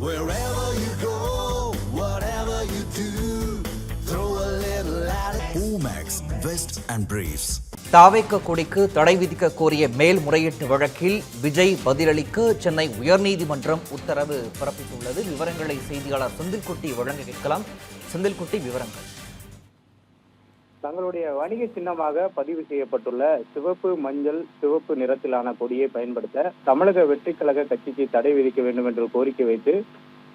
Wherever you go, whatever you do, throw a little at it. Omax, Vest and Briefs. தாவேக்க கொடிக்கு தடை விதிக்க கோரிய மேல்முறையீட்டு வழக்கில் விஜய் பதிலளிக்க சென்னை உயர்நீதிமன்றம் உத்தரவு பிறப்பித்துள்ளது விவரங்களை செய்தியாளர் செந்தில்குட்டி வழங்க கேட்கலாம் செந்தில்குட்டி விவரங்கள் தங்களுடைய வணிக சின்னமாக பதிவு செய்யப்பட்டுள்ள சிவப்பு மஞ்சள் சிவப்பு நிறத்திலான கொடியை பயன்படுத்த தமிழக வெற்றி கழக கட்சிக்கு தடை விதிக்க வேண்டும் என்று கோரிக்கை வைத்து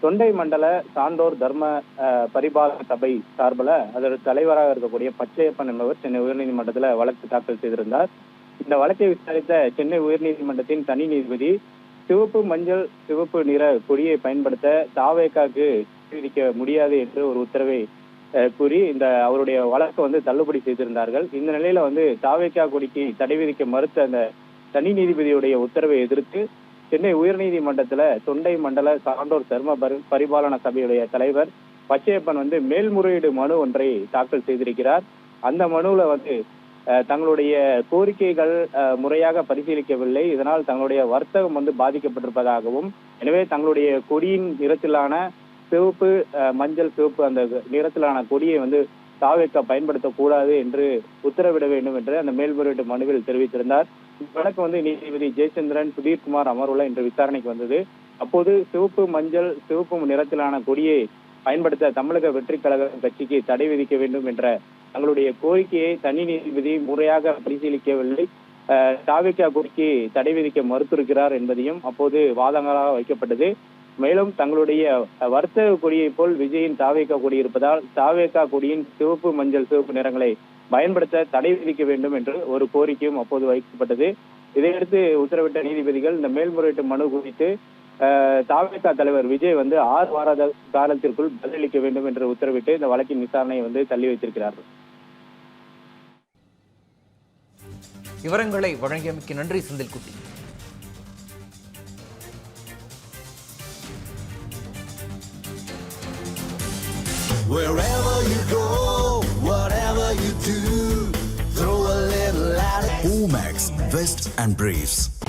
தொண்டை மண்டல சான்றோர் தர்ம அஹ், பரிபாலன சபை சார்பில் அதோட தலைவராக இருக்கக்கூடிய பச்சையப்பன் என்பவர் சென்னை உயர்நீதிமன்றத்தில் வழக்கு தாக்கல் செய்திருந்தார். இந்த வழக்கை விசாரித்த சென்னை உயர்நீதிமன்றத்தின் தனி நீதிபதி சிவப்பு மஞ்சள் சிவப்பு நிற கொடியை பயன்படுத்த தாவேக்காக்கு விதிக்க முடியாது என்று ஒரு உத்தரவை கூறி இந்த அவருடைய வழக்கை வந்து தள்ளுபடி செய்திருந்தார்கள். இந்த நிலையில வந்து தாவேக்கா கொடிக்கு தடை விதிக்க மறுத்த அந்த தனி நீதிபதியுடைய உத்தரவை எதிர்த்து சென்னை உயர்நீதிமன்றத்துல தொண்டை மண்டல சான்றோர் தர்ம பரிபாலன சபையுடைய தலைவர் பச்சையப்பன் வந்து மேல்முறையீடு மனு ஒன்றை தாக்கல் செய்திருக்கிறார். அந்த மனுவில் வந்து தங்களுடைய கோரிக்கைகள் முறையாக பரிசீலிக்கவில்லை. இதனால் தங்களுடைய வர்த்தகம் வந்து பாதிக்கப்பட்டிருப்பதாகவும் எனவே தங்களுடைய கொடியின் நிறத்திலான சிவப்பு மஞ்சள் சிவப்பு அந்த நிறத்திலான கொடியை வந்து தாவேக்கா பயன்படுத்தக்கூடாது என்று உத்தரவிட வேண்டும் என்று அந்த மேல்முறையீட்டு மனுவில் தெரிவித்திருந்தார். வழக்கு வந்து நீதிபதி ஜெயச்சந்திரன் சுதீர்குமார் அமர்வுல இன்று விசாரணைக்கு வந்தது. அப்போது சிவப்பு மஞ்சள் சிவப்பு நிறத்திலான கொடியை பயன்படுத்த தமிழக வெற்றி கழக கட்சிக்கு தடை விதிக்க வேண்டும் என்ற தங்களுடைய கோரிக்கையை தனி நீதிபதி முறையாக பரிசீலிக்கவில்லை. தாவிக்கா தாவேக்கா கொடிக்கு தடை விதிக்க மறுத்திருக்கிறார் என்பதையும் அப்போது வாதங்களாக வைக்கப்பட்டது. மேலும் தங்களுடைய வர்த்தக கொடியை போல் விஜயின் தாவேக்கா கொடி இருப்பதால் தாவேக்கா கொடியின் சிவப்பு மஞ்சள் சிவப்பு நிறங்களை பயன்படுத்த தடை விதிக்க வேண்டும் என்று ஒரு கோரிக்கையும் அப்போது வைக்கப்பட்டது. இதையடுத்து உத்தரவிட்ட நீதிபதிகள் இந்த மேல்முறையீட்டு மனு குறித்து தாவேக்கா தலைவர் விஜய் வந்து ஆறு வார காலத்திற்குள் பதிலளிக்க வேண்டும் என்று உத்தரவிட்டு இந்த வழக்கின் விசாரணையை வந்து தள்ளி வைத்திருக்கிறார்கள். விவரங்களை வழங்கியமைக்கு நன்றி செந்தில்குட்டி. Wherever you go, whatever you do, throw a little it. Omax, Vest and Briefs.